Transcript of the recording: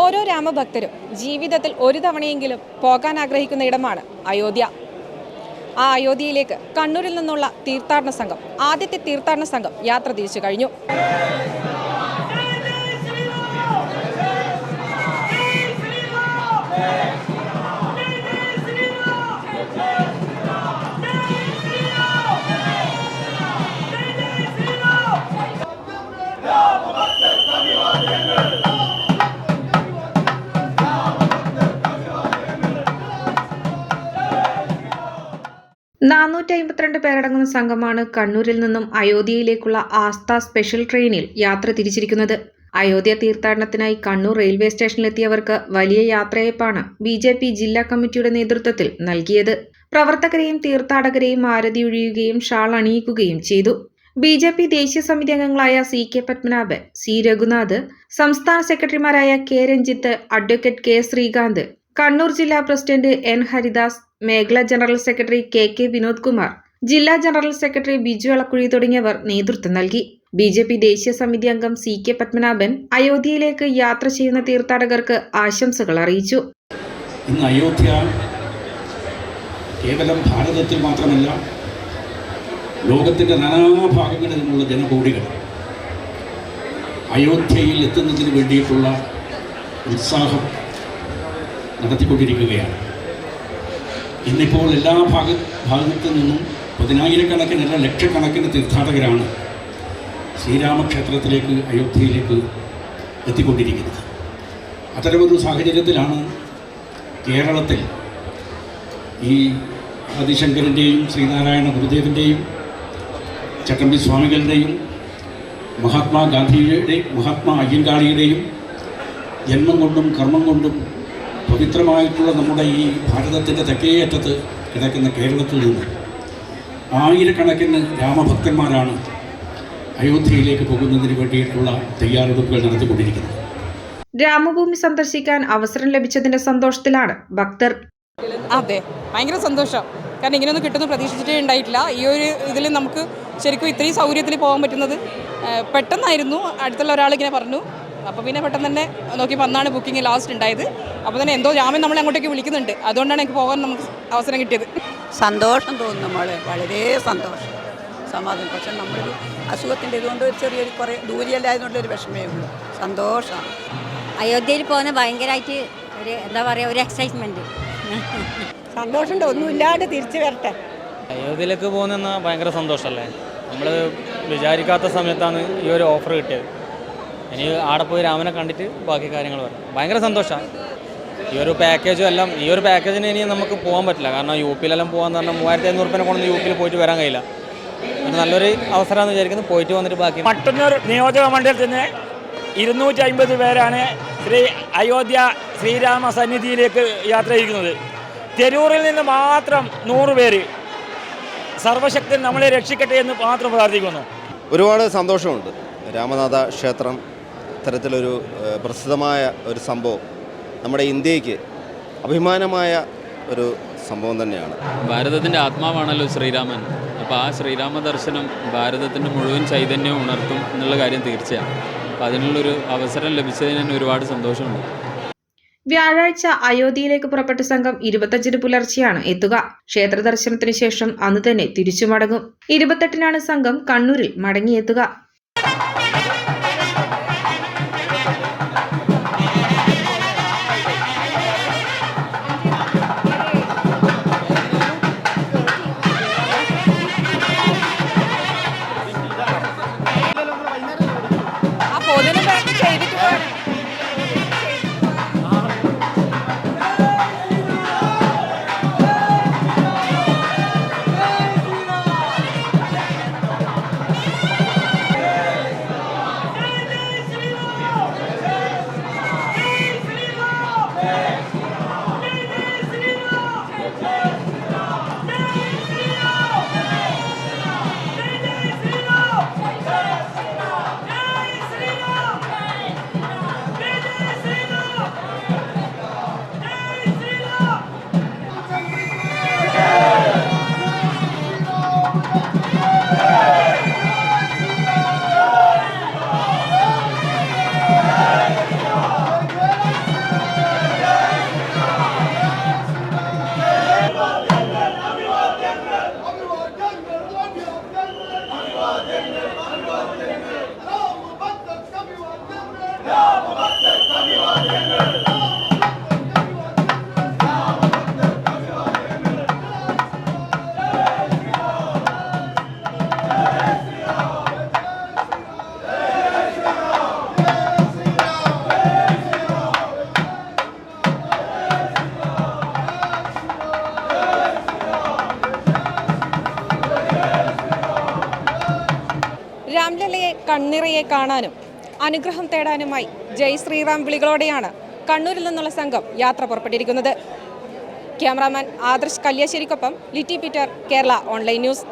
ഓരോ രാമഭക്തരും ജീവിതത്തിൽ ഒരു തവണയെങ്കിലും പോകാൻ ആഗ്രഹിക്കുന്ന ഇടമാണ് അയോധ്യ. ആ അയോധ്യയിലേക്ക് കണ്ണൂരിൽ നിന്നുള്ള തീർത്ഥാടന സംഘം ആദ്യത്തെ തീർത്ഥാടന സംഘം യാത്ര തിരിച്ചു കഴിഞ്ഞു. നാനൂറ്റി അമ്പത്തിരണ്ട് പേരടങ്ങുന്ന സംഘമാണ് കണ്ണൂരിൽ നിന്നും അയോധ്യയിലേക്കുള്ള ആസ്ഥ സ്പെഷ്യൽ ട്രെയിനിൽ യാത്ര തിരിച്ചിരിക്കുന്നത്. അയോധ്യ തീർത്ഥാടനത്തിനായി കണ്ണൂർ റെയിൽവേ സ്റ്റേഷനിലെത്തിയവർക്ക് വലിയ യാത്രയപ്പാണ് ബി ജെ പി ജില്ലാ കമ്മിറ്റിയുടെ നേതൃത്വത്തിൽ നൽകിയത്. പ്രവർത്തകരെയും തീർത്ഥാടകരെയും ആരതി ഒഴിയുകയും ഷാൾ അണിയിക്കുകയും ചെയ്തു. ബി ജെ പി ദേശീയ സമിതി അംഗങ്ങളായ C K Padmanabhan C Raghunath സംസ്ഥാന സെക്രട്ടറിമാരായ K Ranjith advocate K Sreekanth Kannur ജില്ലാ പ്രസിഡന്റ് എൻ ഹരിദാസ് മേഖലാ general secretary K K Vinod Kumar ജില്ലാ ജനറൽ സെക്രട്ടറി ബിജു അളക്കുഴി തുടങ്ങിയവർ നേതൃത്വം നൽകി. ബി ജെ പി ദേശീയ സമിതി അംഗം സി കെ പത്മനാഭൻ അയോധ്യയിലേക്ക് യാത്ര ചെയ്യുന്ന തീർത്ഥാടകർക്ക് ആശംസകൾ അറിയിച്ചു. ഇന്ന് അയോധ്യ കേവലം ഭാരതത്തിൽ മാത്രമല്ല ലോകത്തിന്റെ നാനാഭാഗങ്ങളിൽ നിന്നുള്ള ജനകോടികൾ അയോധ്യയിൽ എത്തുന്നതിന് വേണ്ടിയിട്ടുള്ള ഉത്സാഹം നടത്തിക്കൊണ്ടിരിക്കുകയാണ്. ഇന്നിപ്പോൾ എല്ലാ ഭാഗ ഭാഗത്തു നിന്നും പതിനായിരക്കണക്കിനല്ല ലക്ഷക്കണക്കിന് തീർത്ഥാടകരാണ് ശ്രീരാമക്ഷേത്രത്തിലേക്ക് അയോധ്യയിലേക്ക് എത്തിക്കൊണ്ടിരിക്കുന്നത്. അത്തരമൊരു സാഹചര്യത്തിലാണ് കേരളത്തിൽ ഈ ആദിശങ്കരന്റെയും ശ്രീനാരായണ ഗുരുദേവന്റെയും ചട്ടമ്പി സ്വാമികളുടെയും മഹാത്മാഗാന്ധിയുടെയും മഹാത്മാ അയ്യങ്കാളിയുടെയും ജന്മം കൊണ്ടും കർമ്മം കൊണ്ടും പവിത്രമായിട്ടുള്ള നമ്മുടെ ഈ ഭാരതത്തിന്റെ തെക്കേയറ്റത്ത് കിടക്കുന്ന കേരളത്തിൽ നിന്ന് ആയിരക്കണക്കിന് രാമഭക്തന്മാരാണ് അയോധ്യയിലേക്ക് പോകുന്നതിന് വേണ്ടിയിട്ടുള്ള തയ്യാറെടുപ്പുകൾ നടത്തിക്കൊണ്ടിരിക്കുന്നത്. രാമഭൂമി സന്ദർശിക്കാൻ അവസരം ലഭിച്ചതിന്റെ സന്തോഷത്തിലാണ് ഭക്തർ. അതെ ഭയങ്കര സന്തോഷം. കാരണം ഇങ്ങനെയൊന്നും കിട്ടുന്ന പ്രതീക്ഷിച്ചിട്ടേ ഉണ്ടായിട്ടില്ല. ഈ ഒരു ഇതിൽ നമുക്ക് ശരിക്കും ഇത്രയും സൗകര്യത്തിൽ പോകാൻ പറ്റുന്നത് പെട്ടെന്നായിരുന്നു. അടുത്തുള്ള ഒരാൾ ഇങ്ങനെ പറഞ്ഞു അപ്പോൾ പിന്നെ പെട്ടെന്ന് തന്നെ നോക്കി വന്നാണ് ബുക്കിംഗ് ലാസ്റ്റ് ഉണ്ടായത്. അപ്പോൾ തന്നെ എന്തോ രാമൻ നമ്മളെ അങ്ങോട്ടേക്ക് വിളിക്കുന്നുണ്ട്. അതുകൊണ്ടാണ് എനിക്ക് പോകാൻ നമുക്ക് അവസരം കിട്ടിയത്. സന്തോഷം തോന്നുന്നു നമ്മൾ വളരെ സന്തോഷം. സമാധാനം. പക്ഷെ നമ്മൾ അസുഖത്തിന്റെ ഇതുകൊണ്ട് ഒരു ചെറിയൊരു കുറേ ദൂരെയല്ലായതുകൊണ്ട് ഒരു വിഷമേ ഉള്ളൂ. സന്തോഷമാണ് അയോധ്യയിൽ പോകുന്ന ഭയങ്കരമായിട്ട് ഒരു എന്താ പറയുക ഒരു എക്സൈറ്റ്മെന്റ് സന്തോഷമുണ്ട്. ഒന്നുമില്ലാണ്ട് തിരിച്ചു വരട്ടെ. അയോധ്യയിലേക്ക് പോകുന്ന ഭയങ്കര സന്തോഷമല്ലേ? നമ്മൾ വിചാരിക്കാത്ത സമയത്താണ് ഈ ഒരു ഓഫർ കിട്ടിയത്. ഇനി ആടെ പോയി രാമനെ കണ്ടിട്ട് ബാക്കി കാര്യങ്ങൾ പറയാം. ഭയങ്കര സന്തോഷമാണ് ഈ ഒരു പാക്കേജും എല്ലാം ഈ ഒരു പാക്കേജിന് ഇനി നമുക്ക് പോകാൻ പറ്റില്ല. കാരണം യു പിയിലെല്ലാം പോകാൻ പറഞ്ഞാൽ മൂവായിരത്തി അഞ്ഞൂറ് റുപ്യനെ കൊണ്ട് യു പിയിൽ പോയിട്ട് വരാൻ കഴിയില്ല. നല്ലൊരു അവസരമാണെന്ന് വിചാരിക്കുന്നു. പോയിട്ട് വന്നിട്ട് ബാക്കി മട്ടന്നൂർ നിയോജക മണ്ഡലത്തിൽ നിന്ന് ഇരുന്നൂറ്റി അമ്പത് പേരാണ് ശ്രീ അയോധ്യ ശ്രീരാമ സന്നിധിയിലേക്ക് യാത്ര ചെയ്യുന്നത് തെരൂറിൽ നിന്ന് മാത്രം നൂറ് പേര് സർവശക്തി നമ്മളെ രക്ഷിക്കട്ടെ എന്ന് മാത്രം പ്രാർത്ഥിക്കുന്നു. ഒരുപാട് സന്തോഷമുണ്ട്. രാമനാഥ ക്ഷേത്രം ഇത്തരത്തിലൊരു ഏഹ്, പ്രസിദ്ധമായ ഒരു സംഭവം നമ്മുടെ ഇന്ത്യയ്ക്ക് അഭിമാനമായ ഒരു സംഭവം തന്നെയാണ്. ഭാരതത്തിന്റെ ആത്മാവാണല്ലോ ശ്രീരാമൻ. അപ്പോൾ ആ ശ്രീരാമ ദർശനം ഭാരതത്തിന്റെ മുഴുവൻ ചൈതന്യം ഉണർത്തും എന്നുള്ള കാര്യം തീർച്ചയാണ്. അപ്പോൾ അതിനുള്ളൊരു അവസരം ലഭിച്ചതിന് തന്നെ ഒരുപാട് സന്തോഷമുണ്ട്. വ്യാഴാഴ്ച അയോധ്യയിലേക്ക് പുറപ്പെട്ട സംഘം ഇരുപത്തഞ്ചിന് പുലർച്ചെയാണ് എത്തുക. ക്ഷേത്ര ദർശനത്തിന് ശേഷം അന്ന് തന്നെ തിരിച്ചു മടങ്ങും ഇരുപത്തെട്ടിനാണ് സംഘം കണ്ണൂരിൽ മടങ്ങിയെത്തുക. കണ്ണിറയെ കാണാനും അനുഗ്രഹം തേടാനുമായി ജയ് ശ്രീറാം വിളികളോടെയാണ് കണ്ണൂരിൽ നിന്നുള്ള സംഘം യാത്ര പുറപ്പെട്ടിരിക്കുന്നത്. Cameraman Adarsh കല്യാശ്ശേരിക്കൊപ്പം Litty Peter Kerala online news.